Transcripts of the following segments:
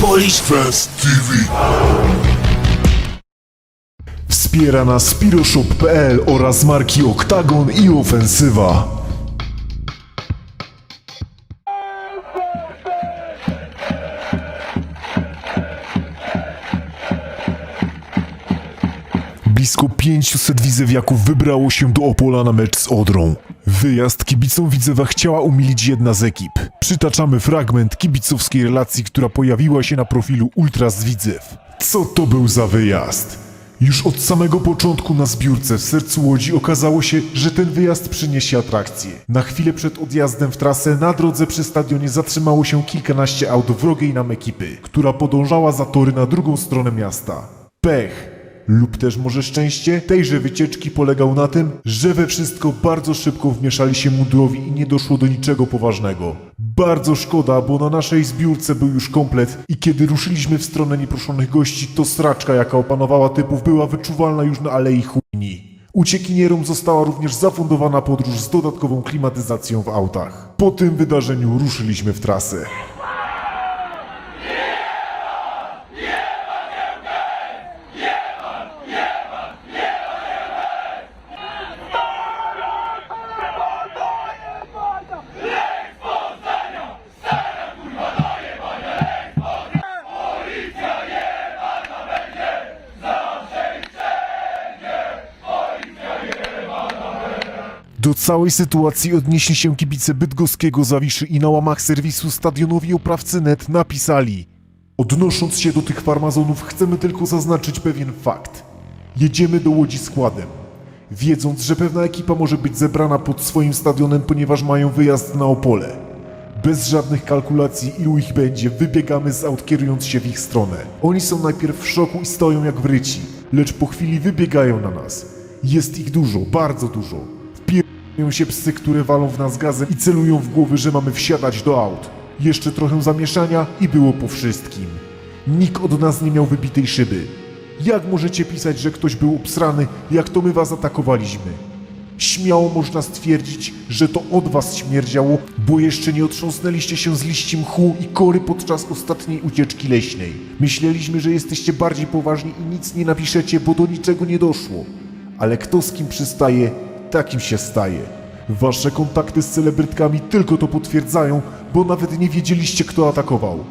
Polish Fest TV. Wspiera nas Spiroshop.pl oraz marki Oktagon i Ofensywa. Blisko 500 widzewiaków wybrało się do Opola na mecz z Odrą. Wyjazd kibicom Widzewa chciała umilić jedna z ekip. Przytaczamy fragment kibicowskiej relacji, która pojawiła się na profilu Ultras Widzew. Co to był za wyjazd? Już od samego początku na zbiórce w sercu Łodzi okazało się, że ten wyjazd przyniesie atrakcję. Na chwilę przed odjazdem w trasę na drodze przy stadionie zatrzymało się kilkanaście aut wrogiej nam ekipy, która podążała za tory na drugą stronę miasta. Pech lub też może szczęście tejże wycieczki polegał na tym, że we wszystko bardzo szybko wmieszali się mundurowi i nie doszło do niczego poważnego. Bardzo szkoda, bo na naszej zbiórce był już komplet i kiedy ruszyliśmy w stronę nieproszonych gości, to sraczka jaka opanowała typów była wyczuwalna już na alei chujni. Uciekinierom została również zafundowana podróż z dodatkową klimatyzacją w autach. Po tym wydarzeniu ruszyliśmy w trasę. Do całej sytuacji odnieśli się kibice bydgoskiego Zawiszy i na łamach serwisu stadionowi oprawcy net napisali Odnosząc się do tych farmazonów chcemy tylko zaznaczyć pewien fakt. Jedziemy do Łodzi składem, wiedząc, że pewna ekipa może być zebrana pod swoim stadionem, ponieważ mają wyjazd na Opole. Bez żadnych kalkulacji, ilu ich będzie, wybiegamy z aut kierując się w ich stronę. Oni są najpierw w szoku i stoją jak wryci, lecz po chwili wybiegają na nas. Jest ich dużo, bardzo dużo. Wpierają się psy, które walą w nas gazem i celują w głowy, że mamy wsiadać do aut. Jeszcze trochę zamieszania i było po wszystkim. Nikt od nas nie miał wybitej szyby. Jak możecie pisać, że ktoś był obsrany, jak to my was atakowaliśmy? Śmiało można stwierdzić, że to od was śmierdziało, bo jeszcze nie otrząsnęliście się z liści mchu i kory podczas ostatniej ucieczki leśnej. Myśleliśmy, że jesteście bardziej poważni i nic nie napiszecie, bo do niczego nie doszło. Ale kto z kim przystaje, takim się staje. Wasze kontakty z celebrytkami tylko to potwierdzają, bo nawet nie wiedzieliście, kto atakował.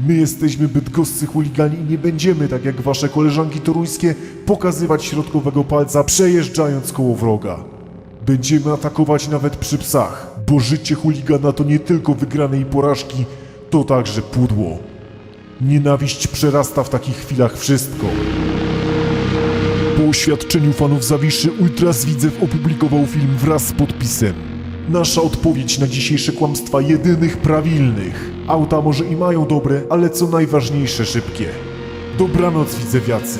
My jesteśmy bydgoscy chuligani i nie będziemy, tak jak wasze koleżanki toruńskie, pokazywać środkowego palca przejeżdżając koło wroga. Będziemy atakować nawet przy psach, bo życie chuligana to nie tylko wygrane i porażki, to także pudło. Nienawiść przerasta w takich chwilach wszystko. Po oświadczeniu fanów Zawiszy Ultras Widzew opublikował film wraz z podpisem. Nasza odpowiedź na dzisiejsze kłamstwa jedynych prawilnych. Auta może i mają dobre, ale co najważniejsze szybkie. Dobranoc widzewiacy.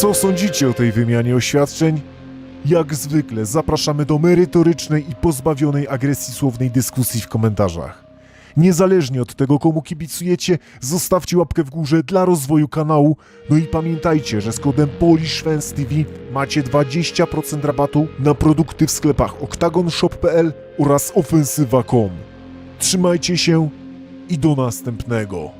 Co sądzicie o tej wymianie oświadczeń? Jak zwykle zapraszamy do merytorycznej i pozbawionej agresji słownej dyskusji w komentarzach. Niezależnie od tego, komu kibicujecie, zostawcie łapkę w górze dla rozwoju kanału. No i pamiętajcie, że z kodem PolishFansTV macie 20% rabatu na produkty w sklepach oktagonshop.pl oraz ofensywa.com. Trzymajcie się i do następnego.